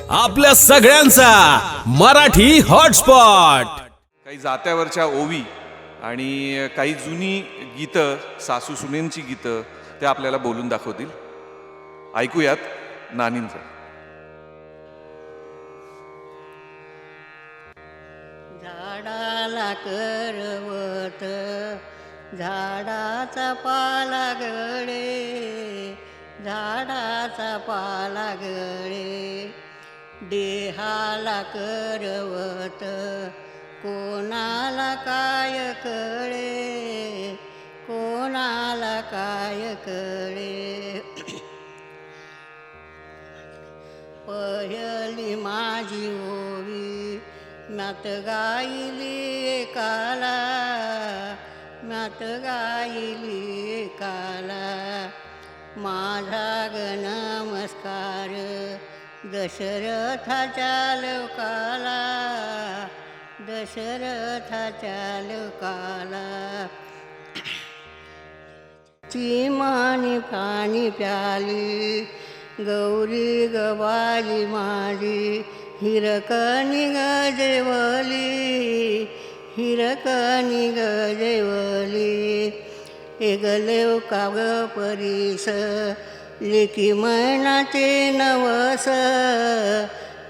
आपल्या सगळ्यांचा मराठी हॉटस्पॉट. काही जात्यावरच्या ओवी आणि काही जुनी गीतं सासू सुनेंची गीतं ते आपल्याला बोलून दाखवतील. ऐकूयात नानींचं झाडाला करवत झाडाचा पाला गळे झाडाचा पाला गळे. देहाला करवत कोणाला काय कळे? कोणाला काय कळे? पहिली माझी ओवी म्यात गायली काला म्यात गायली काला माझा ग नमस्कार दशरथाच्या लोकाला दशरथाच्या लोकाला. चिमानी पाणी प्याली गौरी गवाली माझी हिरकणी गजेवली हिरकणी गजेवली एगलेव काग परीस लेकी मैनाचे नवस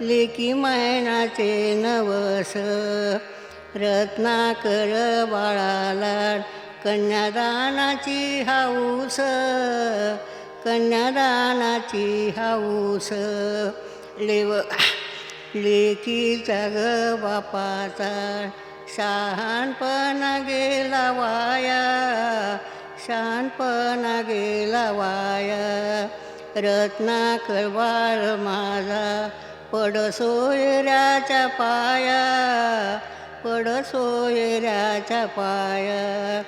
लेकी मैनाचे नवस. रत्नाकर बाळाला कन्यादानाची हाऊस कन्यादानाची हाऊस. लेव लेकीचा ग बापाचा शहाणपणा गेला वाया शहाणपणा गेला वाया. रत्ना कळवाळ माझा पड सोयऱ्याच्या पाया पड सोयऱ्याच्या पाया.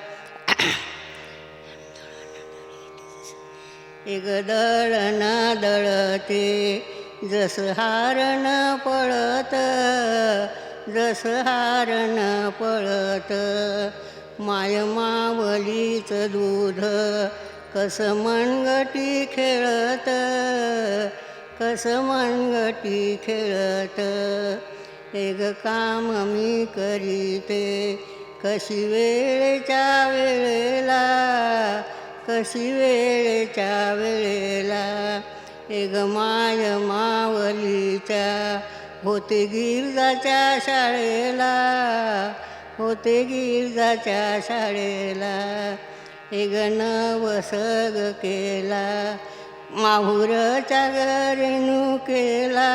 एक दळण दळते जस हारण पळत जस हारण पळत. मायमावलीच दूध कस मनगटी खेळत कस मनगटी खेळत. एक काम मी करीते कशी वेळेच्या वेळेला कशी वेळेच्या वेळेला. एक माय मावलीच्या होते गिरजाच्या शाळेला होते गिरजाच्या शाळेला. एक वसग केला. माहुरच्या रेणू केला.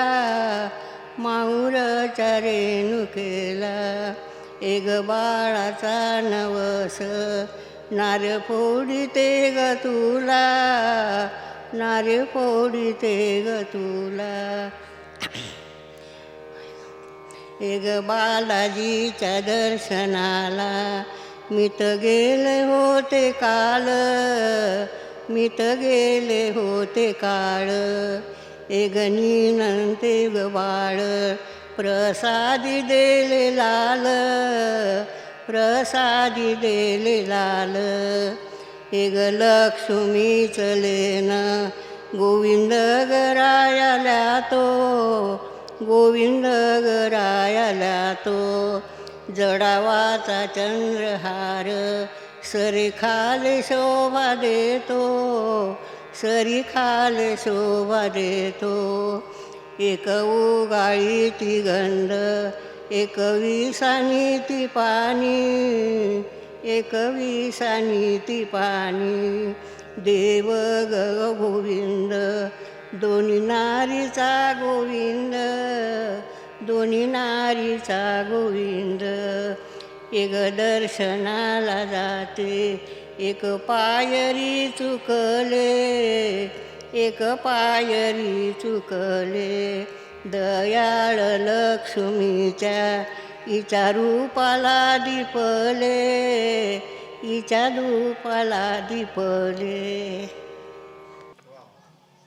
माहुरच्या रेणू केला. एग बाळाचा नवस. नार फोडी ते ग तुला. नार फोडी ते ग तुला. एक बालाजीच्या दर्शनाला. मी तर गेले होते काल. मी तर गेले होते काळ. एक निनंते ग बाळ. प्रसादी देले लाल. प्रसादी देले लाल. एक लक्ष्मी चलेन. गोविंद गरायाला तो. गोविंद गरायाला तो जडावाचा चंद्रहार सरी खाले शोभा देतो सरी खाले शोभा देतो. एक उगाळी ती गंध एक विसानी ती पाणी एक विसानी ती पाणी. देव ग गोविंद दोन्ही नारीचा गोविंद दोन्ही नारीचा गोविंद. एक दर्शनाला जाते एक पायरी चुकले एक पायरी चुकले. दयाळ लक्ष्मीच्या इच्या रूपाला दिपले इच्या रूपाला दिपले.